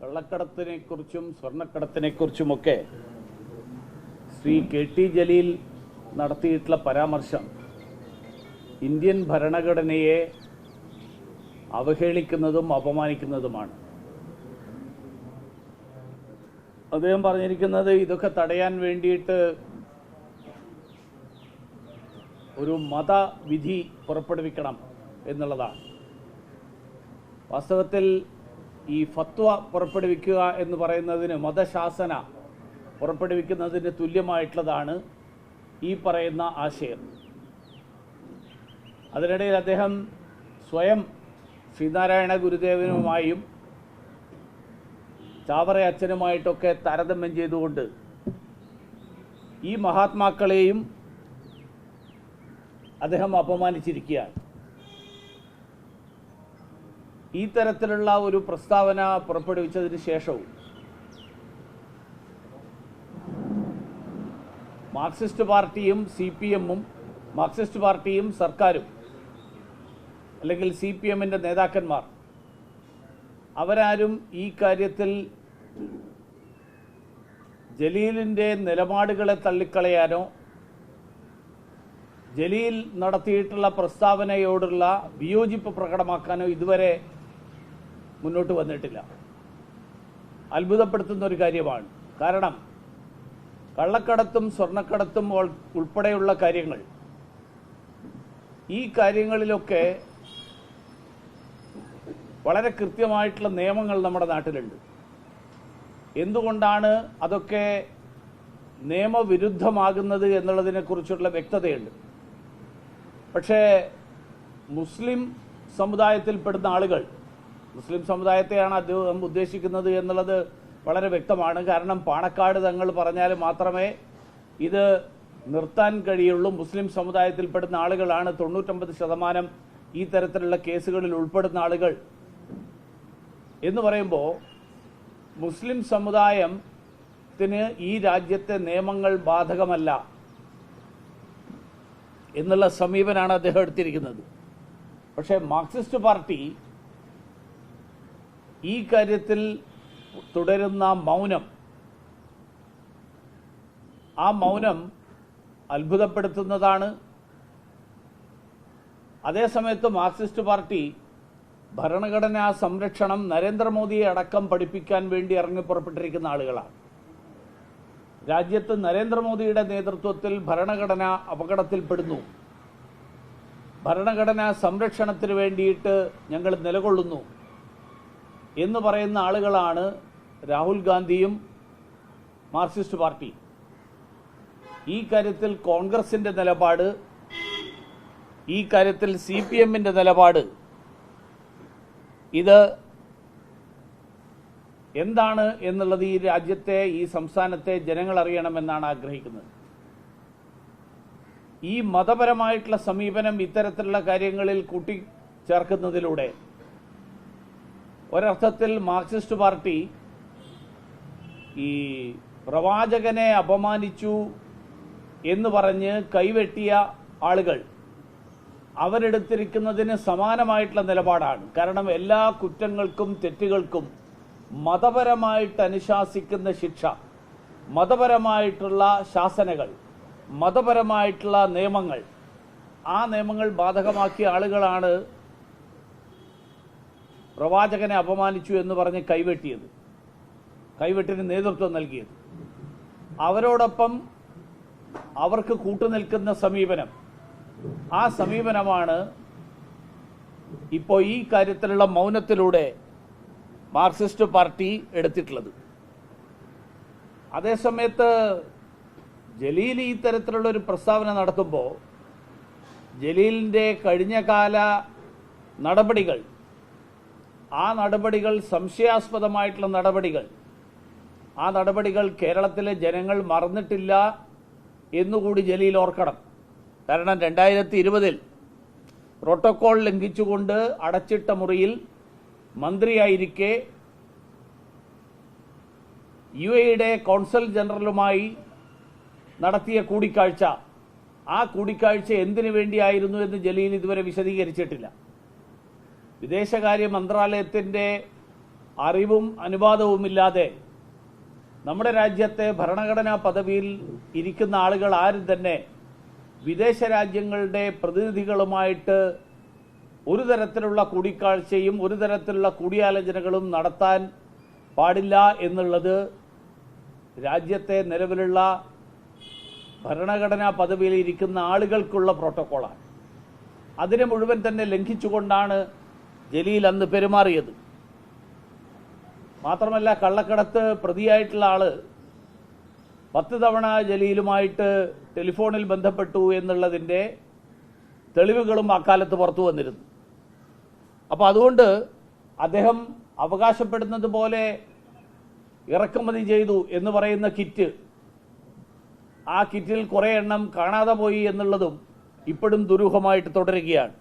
കള്ളക്കടത്തിനെക്കുറിച്ചും സ്വർണക്കടത്തിനെക്കുറിച്ചുമൊക്കെ Shri K T Jaleel നടത്തിയിട്ടുള്ള പരാമർശം ഇന്ത്യൻ ഭരണഘടനയെ അവഹേളിക്കുന്നതും അപമാനിക്കുന്നതുമാണ്. അദ്ദേഹം പറഞ്ഞിരിക്കുന്നത് ഇതൊക്കെ തടയാൻ വേണ്ടിയിട്ട് ഒരു മതവിധി പുറപ്പെടുവിക്കണം എന്നുള്ളതാണ്. വാസ്തവത്തിൽ ഈ ഫത്വ പുറപ്പെടുവിക്കുക എന്ന് പറയുന്നതിന് മതശാസന പുറപ്പെടുവിക്കുന്നതിന് തുല്യമായിട്ടുള്ളതാണ് ഈ പറയുന്ന ആശയം. അതിനിടയിൽ അദ്ദേഹം സ്വയം ശ്രീനാരായണ ഗുരുദേവനുമായും ചാവറ അച്ഛനുമായിട്ടൊക്കെ താരതമ്യം ചെയ്തുകൊണ്ട് ഈ മഹാത്മാക്കളെയും അദ്ദേഹം അപമാനിച്ചിരിക്കുകയാണ്. ഈ തരത്തിലുള്ള ഒരു പ്രസ്താവന പുറപ്പെടുവിച്ചതിന് ശേഷവും മാർക്സിസ്റ്റ് പാർട്ടിയും സി പി എമ്മും മാർക്സിസ്റ്റ് പാർട്ടിയും സർക്കാരും അല്ലെങ്കിൽ സി പി എമ്മിന്റെ നേതാക്കന്മാർ അവരാരും ഈ കാര്യത്തിൽ ജലീലിന്റെ നിലപാടുകളെ തള്ളിക്കളയാനോ ജലീൽ നടത്തിയിട്ടുള്ള പ്രസ്താവനയോടുള്ള വിയോജിപ്പ് പ്രകടമാക്കാനോ ഇതുവരെ മുന്നോട്ട് വന്നിട്ടില്ല. അത്ഭുതപ്പെടുത്തുന്ന ഒരു കാര്യമാണ്. കാരണം കള്ളക്കടത്തും സ്വർണക്കടത്തും ഉൾ- ഉൾപ്പെടെയുള്ള കാര്യങ്ങൾ ഈ കാര്യങ്ങളിലൊക്കെ വളരെ കൃത്യമായിട്ടുള്ള നിയമങ്ങൾ നമ്മുടെ നാട്ടിലുണ്ട്. എന്തുകൊണ്ടാണ് അതൊക്കെ നിയമവിരുദ്ധമാകുന്നത് എന്നുള്ളതിനെക്കുറിച്ചുള്ള വ്യക്തതയുണ്ട്. പക്ഷേ മുസ്ലിം സമുദായത്തിൽപ്പെടുന്ന ആളുകൾ മുസ്ലിം സമുദായത്തെയാണ് അദ്ദേഹം ഉദ്ദേശിക്കുന്നത് എന്നുള്ളത് വളരെ വ്യക്തമാണ്. കാരണം പാണക്കാട് തങ്ങൾ പറഞ്ഞാൽ മാത്രമേ ഇത് നിർത്താൻ കഴിയുള്ളൂ. മുസ്ലിം സമുദായത്തിൽപ്പെടുന്ന ആളുകളാണ് തൊണ്ണൂറ്റൊമ്പത് ശതമാനം ഈ തരത്തിലുള്ള കേസുകളിൽ ഉൾപ്പെടുന്ന ആളുകൾ. എന്ന് പറയുമ്പോൾ മുസ്ലിം സമുദായത്തിന് ഈ രാജ്യത്തെ നിയമങ്ങൾ ബാധകമല്ല എന്നുള്ള സമീപനാണ് അദ്ദേഹം എടുത്തിരിക്കുന്നത്. പക്ഷേ മാർക്സിസ്റ്റ് പാർട്ടി ഈ കാര്യത്തിൽ തുടരുന്ന മൗനം ആ മൗനം അത്ഭുതപ്പെടുത്തുന്നതാണ്. അതേസമയത്ത് മാർക്സിസ്റ്റ് പാർട്ടി ഭരണഘടനാ സംരക്ഷണം നരേന്ദ്രമോദിയെ അടക്കം പഠിപ്പിക്കാൻ വേണ്ടി ഇറങ്ങിപ്പുറപ്പെട്ടിരിക്കുന്ന ആളുകളാണ്. രാജ്യത്ത് നരേന്ദ്രമോദിയുടെ നേതൃത്വത്തിൽ ഭരണഘടന അപകടത്തിൽപ്പെടുന്നു. ഭരണഘടനാ സംരക്ഷണത്തിന് വേണ്ടിയിട്ട് ഞങ്ങൾ നിലകൊള്ളുന്നു. എന്ന് പറയുന്ന ആളുകളാണ് രാഹുൽ ഗാന്ധിയും മാർക്സിസ്റ്റ് പാർട്ടി. ഈ കാര്യത്തിൽ കോൺഗ്രസിന്റെ നിലപാട് ഈ കാര്യത്തിൽ സി പി എമ്മിന്റെ നിലപാട് ഇത് എന്താണ് എന്നുള്ളത് ഈ രാജ്യത്തെ ഈ സംസ്ഥാനത്തെ ജനങ്ങൾ അറിയണമെന്നാണ് ആഗ്രഹിക്കുന്നത്. ഈ മതപരമായിട്ടുള്ള സമീപനം ഇത്തരത്തിലുള്ള കാര്യങ്ങളിൽ കൂട്ടിച്ചേർക്കുന്നതിലൂടെ ഒരർത്ഥത്തിൽ മാർക്സിസ്റ്റ് പാർട്ടി ഈ പ്രവാചകനെ അപമാനിച്ചു എന്ന് പറഞ്ഞ് കൈവെട്ടിയ ആളുകൾ അവരെടുത്തിരിക്കുന്നതിന് സമാനമായിട്ടുള്ള നിലപാടാണ്. കാരണം എല്ലാ കുറ്റങ്ങൾക്കും തെറ്റുകൾക്കും മതപരമായിട്ട് അനുശാസിക്കുന്ന ശിക്ഷ മതപരമായിട്ടുള്ള ശാസനകൾ മതപരമായിട്ടുള്ള നിയമങ്ങൾ ആ നിയമങ്ങൾ ബാധകമാക്കിയ ആളുകളാണ് പ്രവാചകനെ അപമാനിച്ചു എന്ന് പറഞ്ഞ് കൈവെട്ടിയത്. കൈവെട്ടിന് നേതൃത്വം നൽകിയത്. അവരോടൊപ്പം അവർക്ക് കൂട്ടുനിൽക്കുന്ന സമീപനം. ആ സമീപനമാണ് ഇപ്പോൾ ഈ കാര്യത്തിലുള്ള മൗനത്തിലൂടെ മാർക്സിസ്റ്റ് പാർട്ടി എടുത്തിട്ടുള്ളത്. അതേസമയത്ത് ജലീൽ ഈ തരത്തിലുള്ള ഒരു പ്രസ്താവന നടത്തുമ്പോൾ ജലീലിന്റെ കഴിഞ്ഞകാല നടപടികൾ ആ നടപടികൾ സംശയാസ്പദമായിട്ടുള്ള നടപടികൾ. ആ നടപടികൾ കേരളത്തിലെ ജനങ്ങൾ മറന്നിട്ടില്ല എന്നുകൂടി ജലീൽ ഓർക്കണം. കാരണം രണ്ടായിരത്തി ഇരുപതിൽ പ്രോട്ടോക്കോൾ ലംഘിച്ചുകൊണ്ട് അടച്ചിട്ട മുറിയിൽ മന്ത്രിയായിരിക്കെ യു എയുടെ കോൺസൽ ജനറലുമായി നടത്തിയ കൂടിക്കാഴ്ച. ആ കൂടിക്കാഴ്ച എന്തിനു വേണ്ടിയായിരുന്നു എന്ന് ജലീൽ ഇതുവരെ വിശദീകരിച്ചിട്ടില്ല. വിദേശകാര്യ മന്ത്രാലയത്തിന്റെ അറിവും അനുവാദവുമില്ലാതെ നമ്മുടെ രാജ്യത്തെ ഭരണഘടനാ പദവിയിൽ ഇരിക്കുന്ന ആളുകൾ ആരും തന്നെ വിദേശ രാജ്യങ്ങളുടെ പ്രതിനിധികളുമായിട്ട് ഒരു തരത്തിലുള്ള കൂടിക്കാഴ്ചയും ഒരു തരത്തിലുള്ള കൂടിയാലോചനകളും നടത്താൻ പാടില്ല എന്നുള്ളത് രാജ്യത്തെ നിലവിലുള്ള ഭരണഘടനാ പദവിയിൽ ഇരിക്കുന്ന ആളുകൾക്കുള്ള പ്രോട്ടോക്കോളാണ്. അതിനെ മുഴുവൻ തന്നെ ലംഘിച്ചുകൊണ്ടാണ് ജലീൽ അന്ന് പെരുമാറിയത്. മാത്രമല്ല കള്ളക്കടത്ത് പ്രതിയായിട്ടുള്ള ആൾ പത്ത് തവണ ജലീലുമായിട്ട് ടെലിഫോണിൽ ബന്ധപ്പെട്ടു എന്നുള്ളതിന്റെ തെളിവുകളും അക്കാലത്ത് പുറത്തു വന്നിരുന്നു. അപ്പോൾ അതുകൊണ്ട് അദ്ദേഹം അവകാശപ്പെടുന്നത് പോലെ ഇറക്കുമതി ചെയ്തു എന്ന് പറയുന്ന കിറ്റ് ആ കിറ്റിൽ കുറേ എണ്ണം കാണാതെ പോയി എന്നുള്ളതും ഇപ്പോഴും ദുരൂഹമായിട്ട് തുടരുകയാണ്.